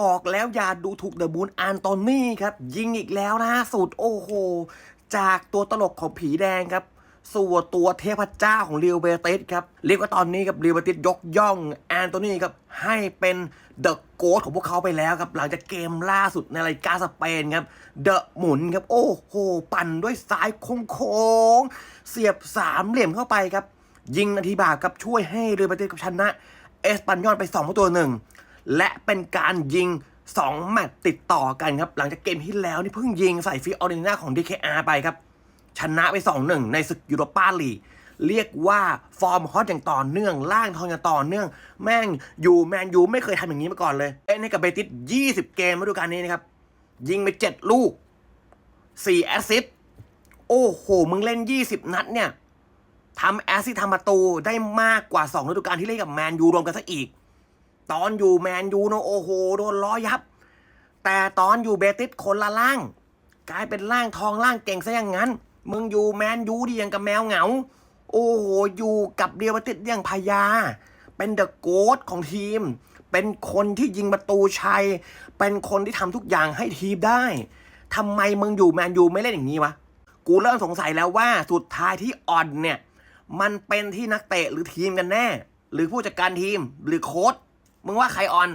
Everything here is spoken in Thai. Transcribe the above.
ออกแล้วอย่าดูถูกเดอะบูนอันโตนี่ครับ ยิงอีกแล้วนะสุดโอ้โห จากตัวตลกของผีแดงครับ สู่ตัวเทพเจ้าของเรียวเบติสครับ เรียกว่าตอนนี้ครับเรียวเบติสยกย่องแอนโตนีครับ ให้เป็นเดอะโกดของพวกเขาไปแล้วครับ หลังจากเกมล่าสุดในรายการสเปนครับ เดอะหมุนครับ โอ้โห ปั่นด้วยซ้ายโค้งเสียบสามเหลี่ยมเข้าไปครับ ยิงนาทีบาปครับช่วยให้เรียวเบติสกับชนะ เอสปันยอนไป2ประตูหนึ่ง และเป็นการยิง 2 แมตช์ติดต่อกันครับ หลังจากเกมที่แล้วนี่เพิ่งยิงใส่ฟิออเรนาของ DKR ไปครับ ชนะไป 2-1 ในศึกยูโรปาลีกเรียกว่าฟอร์มฮอตอย่างต่อเนื่อง ล่างทองอย่างต่อเนื่อง แม่งยูแมนยูไม่เคยทำอย่างนี้มาก่อนเลยเล่นให้กับเบติส 20 เกมฤดูกาลนี้นะครับ ยิงไป 7 ลูก 4 แอสซิสต์โอ้โห มึงเล่น 20 นัดเนี่ยทำแอสซิสต์ทำประตูได้มากกว่า 2 ฤดูกาลที่เล่นกับแมนยูรวมกันซะอีก ตอนอยู่แมนยูเนอะโอ้โหโดนล้อยับ แต่ตอนอยู่เบติสคนละล่าง กลายเป็นล่างทองล่างเก่งซะอย่างนั้น มึงอยู่แมนยูดีอย่างกับแมวเหงา โอ้โหอยู่กับเดียวเบติสอย่างพญาเป็นเดอะโกดของทีม เป็นคนที่ยิงประตูชัย เป็นคนที่ทำทุกอย่างให้ทีมได้ทำไมมึงอยู่แมนยูไม่เล่นอย่างนี้วะ กูเริ่มสงสัยแล้วว่าสุดท้ายที่อ่อนเนี่ย มันเป็นที่นักเตะหรือทีมกันแน่ หรือผู้จัดการทีมหรือโค้ช มึงว่าใครออน